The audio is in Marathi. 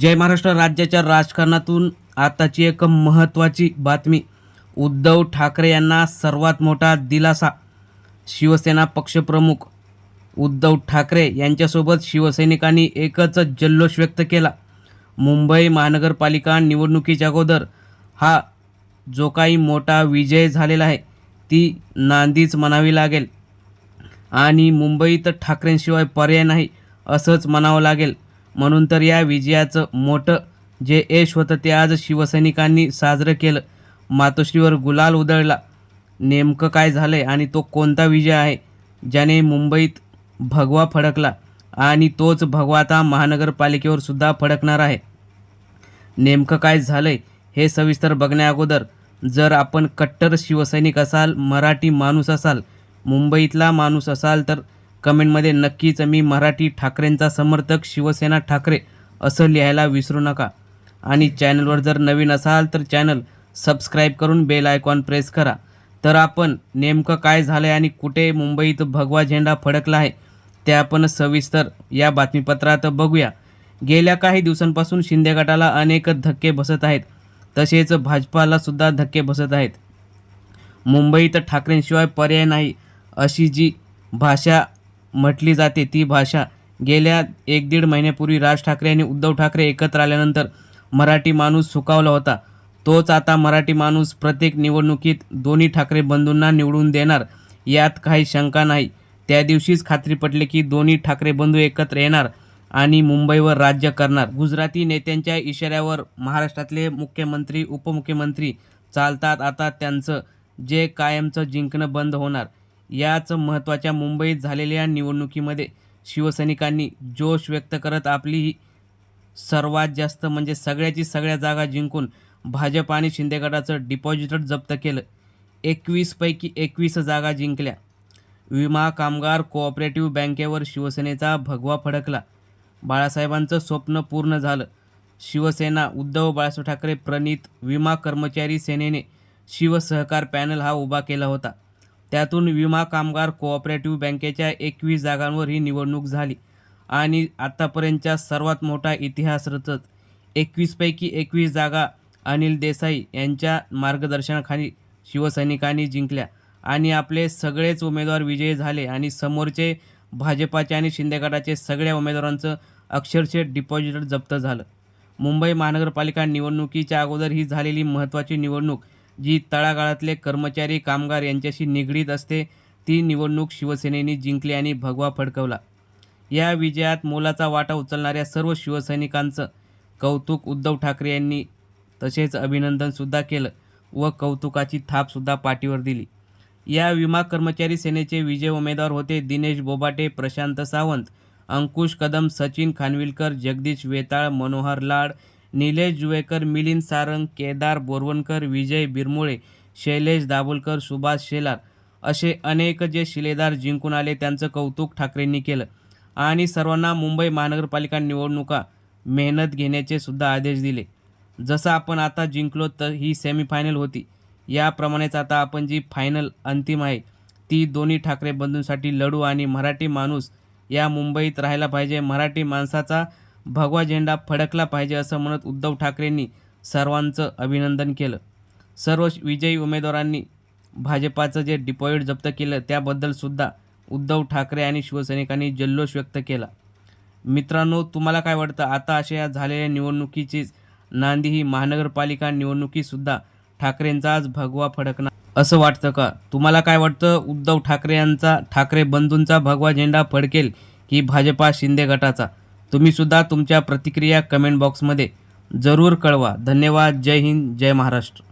जय महाराष्ट्र राज्याच्या राजकारणातून आताची एक महत्त्वाची बातमी. उद्धव ठाकरे यांना सर्वात मोठा दिलासा शिवसेना पक्षप्रमुख उद्धव ठाकरे यांच्यासोबत शिवसैनिकांनी एकच जल्लोष व्यक्त केला. मुंबई महानगरपालिका निवडणुकीच्या अगोदर हा जो काही मोठा विजय झालेला आहे ती नांदीच म्हणावी लागेल. आणि मुंबईत ठाकरेंशिवाय पर्याय नाही असंच म्हणावं लागेल. म्हणून तर या विजयाचं मोठं जे यश होतं ते आज शिवसैनिकांनी साजरं केलं. मातोश्रीवर गुलाल उधळला. नेमकं काय झालं आहे आणि तो कोणता विजय आहे? ज्याने मुंबईत भगवा फडकला आणि तोच भगवा आता महानगरपालिकेवर सुद्धा फडकणार आहे. नेमकं काय झालं आहे हे सविस्तर बघण्याअगोदर जर आपण कट्टर शिवसैनिक असाल मराठी माणूस असाल मुंबईतला माणूस असाल तर कमेंटमध्ये नक्कीच मी मराठी ठाकरेंचा समर्थक शिवसेना ठाकरे असं लिहायला विसरू नका. आणि चॅनलवर जर नवीन असाल तर चॅनल सबस्क्राईब करून बेल आयकॉन प्रेस करा. तर आपण नेमकं काय झालं आहे आणि कुठे मुंबईत भगवा झेंडा फडकला आहे ते आपण सविस्तर या बातमीपत्रात बघूया. गेल्या काही दिवसांपासून शिंदे गटाला अनेक धक्के बसत आहेत. तसेच भाजपालासुद्धा धक्के बसत आहेत. मुंबईत ठाकरेंशिवाय पर्याय नाही अशी जी भाषा म्हटली जाते. ती भाषा गेल्या एक दीड महिन्यापूर्वी राज ठाकरे आणि उद्धव ठाकरे एकत्र आल्यानंतर मराठी माणूस सुकावला होता. तोच आता मराठी माणूस प्रत्येक निवडणुकीत दोन्ही ठाकरे बंधूंना निवडून देणार यात काही शंका नाही. त्या दिवशीच खात्री पटली की दोन्ही ठाकरे बंधू एकत्र येणार आणि मुंबईवर राज्य करणार. गुजराती नेत्यांच्या इशाऱ्यावर महाराष्ट्रातले मुख्यमंत्री उपमुख्यमंत्री चालतात. आता त्यांचं जे कायमचं जिंकणं बंद होणार. याच महत्त्वाच्या मुंबईत झालेल्या निवडणुकीमध्ये शिवसैनिकांनी जोश व्यक्त करत आपली ही सर्वात जास्त म्हणजे सगळ्याची सगळ्या जागा जिंकून भाजप आणि शिंदे गटाचं जप्त केलं. एकवीसपैकी एकवीस जागा जिंकल्या. विमा कामगार कोऑपरेटिव्ह बँकेवर शिवसेनेचा भगवा फडकला. बाळासाहेबांचं स्वप्न पूर्ण झालं. शिवसेना उद्धव बाळासाहेब ठाकरे प्रणित विमा कर्मचारी सेनेने शिवसहकार पॅनल हा उभा केला होता. त्यातून विमा कामगार कोऑपरेटिव्ह बँकेच्या एकवीस जागांवर ही निवडणूक झाली. आणि आत्तापर्यंतच्या सर्वात मोठा इतिहास रचत एकवीसपैकी एकवीस जागा अनिल देसाई यांच्या मार्गदर्शनाखाली शिवसैनिकांनी जिंकल्या. आणि आपले सगळेच उमेदवार विजयी झाले आणि समोरचे भाजपाचे आणि शिंदे गटाचे सगळ्या उमेदवारांचं अक्षरशः डिपॉझिट जप्त झालं. मुंबई महानगरपालिका निवडणुकीच्या अगोदर ही झालेली महत्त्वाची निवडणूक जी तळागाळातले कर्मचारी कामगार यांच्याशी निगडीत असते ती निवडणूक शिवसेनेने जिंकली आणि भगवा फडकवला. या विजयात मोलाचा वाटा उचलणाऱ्या सर्व शिवसैनिकांचं कौतुक उद्धव ठाकरे यांनी तसेच अभिनंदनसुद्धा केलं व कौतुकाची थापसुद्धा पाठीवर दिली. या विमा कर्मचारी सेनेचे विजय उमेदवार होते दिनेश बोबाटे प्रशांत सावंत अंकुश कदम सचिन खानविलकर जगदीश वेताळ मनोहर लाड निलेश जुवेकर मिलिंद सारंग केदार बोरवणकर विजय बिरमुळे शैलेश दाभोलकर सुभाष शेलार असे अनेक जे शिलेदार जिंकून आले त्यांचं कौतुक ठाकरेंनी केलं. आणि सर्वांना मुंबई महानगरपालिका निवडणुका मेहनत घेण्याचे सुद्धा आदेश दिले. जसं आपण आता जिंकलो तर ही सेमीफायनल होती. याप्रमाणेच आता आपण जी फायनल अंतिम आहे ती दोन्ही ठाकरे बंधूंसाठी लढू आणि मराठी माणूस या मुंबईत राहायला पाहिजे. मराठी माणसाचा भगवा झेंडा फडकला पाहिजे असं म्हणत उद्धव ठाकरेंनी सर्वांचं अभिनंदन केलं. सर्व विजयी उमेदवारांनी भाजपाचं जे डिपॉझिट जप्त केलं त्याबद्दलसुद्धा उद्धव ठाकरे आणि शिवसैनिकांनी जल्लोष व्यक्त केला. मित्रांनो तुम्हाला काय वाटतं? आता अशा या झालेल्या निवडणुकीचीच नांदी ही महानगरपालिका निवडणुकीसुद्धा ठाकरेंचाच भगवा फडकणार असं वाटतं का? तुम्हाला काय वाटतं? उद्धव ठाकरे यांचा ठाकरे बंधूंचा भगवा झेंडा फडकेल की भाजपा शिंदे गटाचा? तुम्ही सुद्धा तुमच्या प्रतिक्रिया कमेंट बॉक्समध्ये जरूर कळवा. धन्यवाद. जय हिंद. जय महाराष्ट्र.